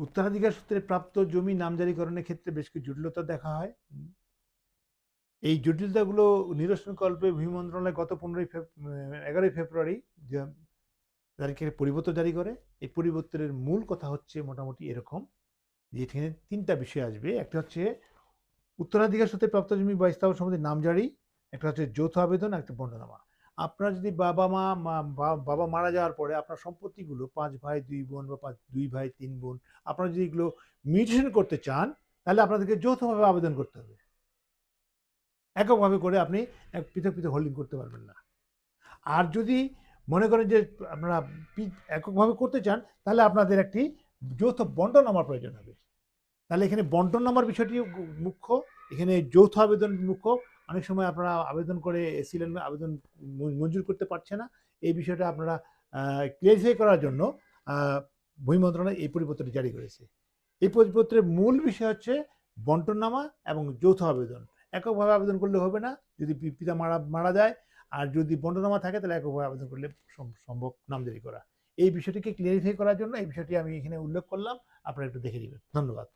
উত্তরাধিকার সূত্রে প্রাপ্ত জমি নামজারিকরণের ক্ষেত্রে বেশ কিছু জটিলতা দেখা হয়। এই জটিলতাগুলো নিরসনকল্পে ভূমি মন্ত্রণালয় গত পনেরোই এগারোই ফেব্রুয়ারি যে- তারিখে পরিবর্তন জারি করে, এই পরিবর্তনের মূল কথা হচ্ছে মোটামুটি এরকম যে এখানে তিনটা বিষয় আসবে। একটা হচ্ছে উত্তরাধিকার সূত্রে প্রাপ্ত জমি বা স্থাবর সম্বন্ধে নামজারি, একটা হচ্ছে যৌথ আবেদন একটা বন্ডনামা আপনার যদি বাবা মা বাবা মারা যাওয়ার পরে আপনার সম্পত্তিগুলো পাঁচ ভাই, দুই বোন বা পাঁচ, দুই ভাই, তিন বোন, আপনারা যদি এগুলো মিউটেশন করতে চান, তাহলে আপনাদেরকে যৌথভাবে আবেদন করতে হবে। এককভাবে করে আপনি পৃথক পৃথক হোল্ডিং করতে পারবেন না। আর যদি মনে করেন যে আপনারা এককভাবে করতে চান, তাহলে আপনাদের একটি যৌথ বন্টন নামার প্রয়োজন হবে। তাহলে এখানে বন্টন নামার বিষয়টি মুখ্য, এখানে যৌথ আবেদন মুখ্য অনেক সময় আপনারা আবেদন করে এসিলেন আবেদন মঞ্জুর করতে পারছে না। এই বিষয়টা আপনারা ক্লিয়ারিফাই করার জন্য ভূমি মন্ত্রণালয় এই পরিপত্রটি জারি করেছে। এই পরিপত্রের মূল বিষয় হচ্ছে বন্টননামা এবং যৌথ আবেদন। এককভাবে আবেদন করলে হবে না, যদি পিতা মারা মারা যায়, আর যদি বন্টনামা থাকে, তাহলে এককভাবে আবেদন করলে সম- সম্ভব নামজারি করা। এই বিষয়টিকে ক্লিয়ারিফাই করার জন্য এই বিষয়টি আমি এখানে উল্লেখ করলাম, আপনারা একটু দেখে দিবেন ধন্যবাদ।